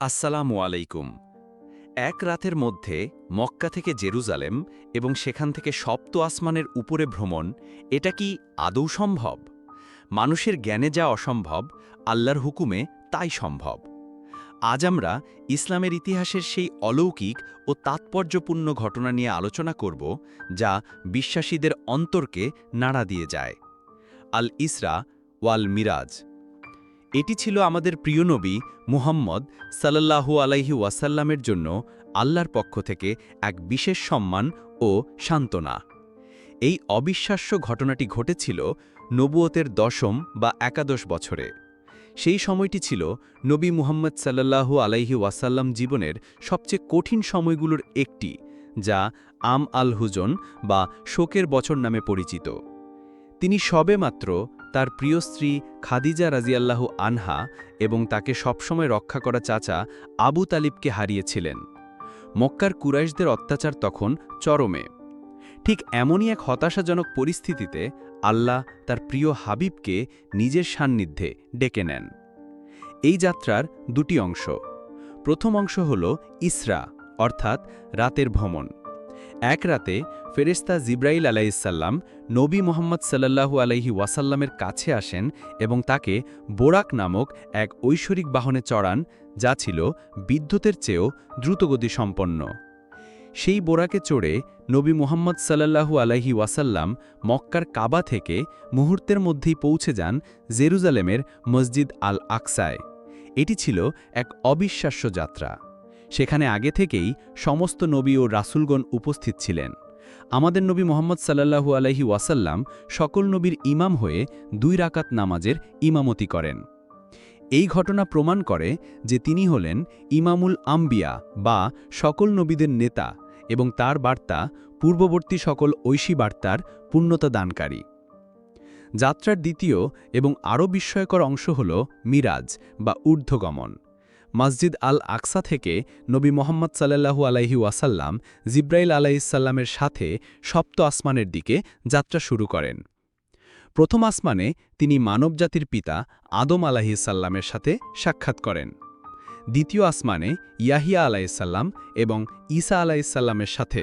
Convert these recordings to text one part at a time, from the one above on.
আসসালামু আলাইকুম। এক রাতের মধ্যে মক্কা থেকে জেরুজালেম এবং সেখান থেকে সপ্ত আসমানের উপরে ভ্রমণ, এটা কি আদৌ সম্ভব? মানুষের জ্ঞানে যা অসম্ভব, আল্লাহর হুকুমে তাই সম্ভব। আজ আমরা ইসলামের ইতিহাসের সেই অলৌকিক ও তাৎপর্যপূর্ণ ঘটনা নিয়ে আলোচনা করব, যা বিশ্বাসীদের অন্তরকে নাড়া দিয়ে যায়। আল ইসরা ওয়াল মিরাজ এটি ছিল আমাদের প্রিয় নবী মুহাম্মদ সাল্লাল্লাহু আলাইহি ওয়াসাল্লামের জন্য আল্লাহর পক্ষ থেকে এক বিশেষ সম্মান ও সান্ত্বনা। এই অবিশ্বাস্য ঘটনাটি ঘটেছিল নবুয়তের দশম বা একাদশ বছরে। সেই সময়টি ছিল নবী মুহাম্মদ সাল্লাল্লাহু আলাইহি ওয়াসাল্লাম জীবনের সবচেয়ে কঠিন সময়গুলোর একটি, যা আম আল হুজন বা শোকের বছর নামে পরিচিত। তিনি সবেমাত্র তার প্রিয় স্ত্রী খাদিজা রাজিয়াল্লাহু আনহা এবং তাকে সবসময় রক্ষা করা চাচা আবু তালিবকে হারিয়েছিলেন। মক্কার কুরাইশদের অত্যাচার তখন চরমে। ঠিক এমনই এক হতাশাজনক পরিস্থিতিতে আল্লাহ তার প্রিয় হাবিবকে নিজের সান্নিধ্যে ডেকে নেন। এই যাত্রার দুটি অংশ। প্রথম অংশ হল ইসরা, অর্থাৎ রাতের ভ্রমণ। এক রাতে ফেরেস্তা জিব্রাইল আলাইসাল্লাম নবী মোহাম্মদ সাল্লাল্লাহু আলাইহি ওয়াসাল্লামের কাছে আসেন এবং তাকে বোরাক নামক এক ঐশ্বরিক বাহনে চড়ান, যা ছিল বিদ্যুতের চেয়েও দ্রুতগতি সম্পন্ন সেই বোরাকে চড়ে নবী মোহাম্মদ সাল্লাল্লাহু আলাইহি ওয়াসাল্লাম মক্কার কাবা থেকে মুহূর্তের মধ্যেই পৌঁছে যান জেরুজালেমের মসজিদ আল আকসায়। এটি ছিল এক অবিশ্বাস্য যাত্রা। সেখানে আগে থেকেই সমস্ত নবী ও রাসুলগণ উপস্থিত ছিলেন। আমাদের নবী মোহাম্মদ সাল্লাল্লাহু আলাইহি ওয়াসাল্লাম সকল নবীর ইমাম হয়ে দুই রাকাত নামাজের ইমামতি করেন। এই ঘটনা প্রমাণ করে যে তিনি হলেন ইমামুল আম্বিয়া বা সকল নবীদের নেতা এবং তার বার্তা পূর্ববর্তী সকল ঐশী বার্তার পূর্ণতা দানকারী। যাত্রার দ্বিতীয় এবং আরও বিস্ময়কর অংশ হল মিরাজ বা ঊর্ধ্বগমন। মসজিদ আল আকসা থেকে নবী মোহাম্মদ সাল্লাল্লাহু আলাইহি ওয়াসাল্লাম জিব্রাইল আলাইসাল্লামের সাথে সপ্ত আসমানের দিকে যাত্রা শুরু করেন। প্রথম আসমানে তিনি মানবজাতির পিতা আদম আলাহিসাল্লামের সাথে সাক্ষাৎ করেন। দ্বিতীয় আসমানে ইয়াহিয়া আলাইসাল্লাম এবং ঈসা আলাইসাল্লামের সাথে।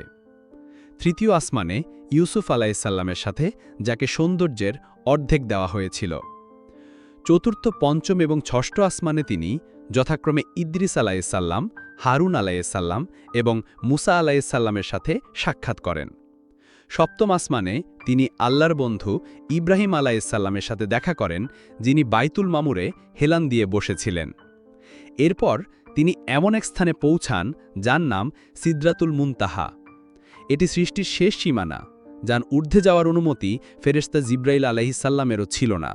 তৃতীয় আসমানে ইউসুফ আলাইসাল্লামের সাথে, যাকে সৌন্দর্যের অর্ধেক দেওয়া হয়েছিল। চতুর্থ, পঞ্চম এবং ষষ্ঠ আসমানে তিনি যথাক্রমে ইদ্রিস আলাইসাল্লাম হারুন আলাইসাল্লাম এবং মুসা আলাইসাল্লামের সাথে সাক্ষাৎ করেন। সপ্তম আসমানে তিনি আল্লাহর বন্ধু ইব্রাহিম আলাইসাল্লামের সাথে দেখা করেন, যিনি বাইতুল মামুরে হেলান দিয়ে বসেছিলেন। এরপর তিনি এমন এক স্থানে পৌঁছান যার নাম সিদ্রাতুল মুনতাহা। এটি সৃষ্টির শেষ সীমানা, যার ঊর্ধ্বে যাওয়ার অনুমতি ফেরেস্তা জিব্রাইল আলাইসাল্লামেরও ছিল না।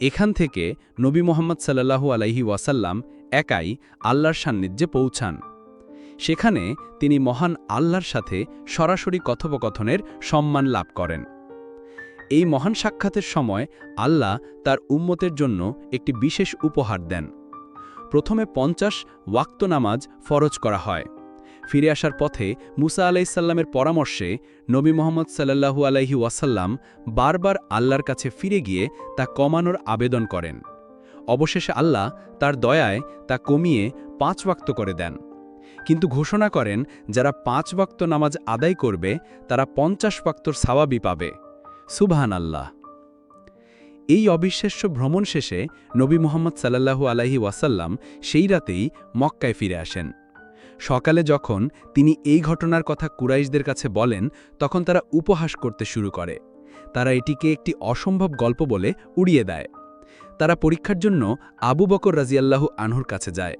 এখান থেকে নবী মোহাম্মদ সাল্লাহু আলাইহি ওয়াসাল্লাম একাই আল্লাহর সান্নিধ্যে পৌঁছান। সেখানে তিনি মহান আল্লাহর সাথে সরাসরি কথোপকথনের সম্মান লাভ করেন। এই মহান সাক্ষাতের সময় আল্লাহ তার উম্মতের জন্য একটি বিশেষ উপহার দেন। প্রথমে পঞ্চাশ ওয়াক্ত নামাজ ফরজ করা হয়। ফিরে আসার পথে মুসা আলাইসাল্লামের পরামর্শে নবী মোহাম্মদ সাল্লাহু আলাইহি ওয়াসাল্লাম বারবার আল্লাহর কাছে ফিরে গিয়ে তা কমানোর আবেদন করেন। অবশেষে আল্লাহ তার দয়ায় তা কমিয়ে পাঁচ ওয়াক্ত করে দেন। কিন্তু ঘোষণা করেন, যারা পাঁচ ওয়াক্ত নামাজ আদায় করবে, তারা পঞ্চাশ ওয়াক্তর সাওয়াবি পাবে। সুবহান আল্লাহ এই অবিশ্বাস্য ভ্রমণ শেষে নবী মোহাম্মদ সাল্লাহু আলাহি ওয়াসাল্লাম সেই রাতেই মক্কায় ফিরে আসেন। সকালে যখন তিনি এই ঘটনার কথা কুরাইশদের কাছে বলেন, তখন তারা উপহাস করতে শুরু করে। তারা এটিকে একটি অসম্ভব গল্প বলে উড়িয়ে দেয়। তারা পরীক্ষার জন্য আবু বকর রাজিয়াল্লাহু আনহুর কাছে যায়।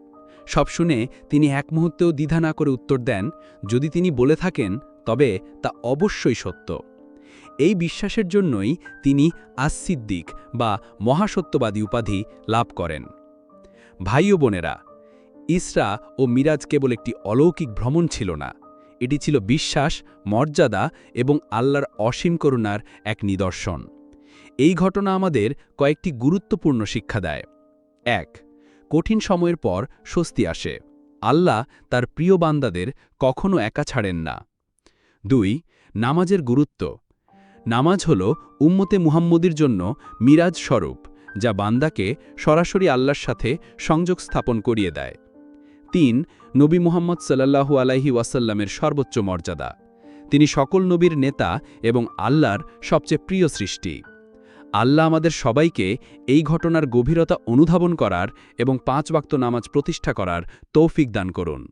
সব শুনে তিনি এক মুহূর্তেও দ্বিধা না করে উত্তর দেন, যদি তিনি বলে থাকেন, তবে তা অবশ্যই সত্য। এই বিশ্বাসের জন্যই তিনি আসিদ্দিক বা মহাসত্যবাদী উপাধি লাভ করেন। ভাই বোনেরা ইসরা ও মিরাজ কেবল একটি অলৌকিক ভ্রমণ ছিল না। এটি ছিল বিশ্বাস, মর্যাদা এবং আল্লাহর অসীম করুণার এক নিদর্শন। এই ঘটনা আমাদের কয়েকটি গুরুত্বপূর্ণ শিক্ষা দেয়। এক, কঠিন সময়ের পর স্বস্তি আসে। আল্লাহ তার প্রিয় বান্দাদের কখনো একা ছাড়েন না। দুই, নামাজের গুরুত্ব। নামাজ হল উম্মতে মুহাম্মদির জন্য মিরাজ স্বরূপ, যা বান্দাকে সরাসরি আল্লাহর সাথে সংযোগ স্থাপন করিয়ে দেয়। তিন নবী মুহাম্মদ সাল্লাহু আলাইহি ওয়াসাল্লামের সর্বোচ্চ মর্যাদা। তিনি সকল নবীর নেতা এবং আল্লাহর সবচেয়ে প্রিয় সৃষ্টি। আল্লাহ আমাদের সবাইকে এই ঘটনার গভীরতা অনুধাবন করার এবং পাঁচ বাক্ত নামাজ প্রতিষ্ঠা করার তৌফিক দান করুন।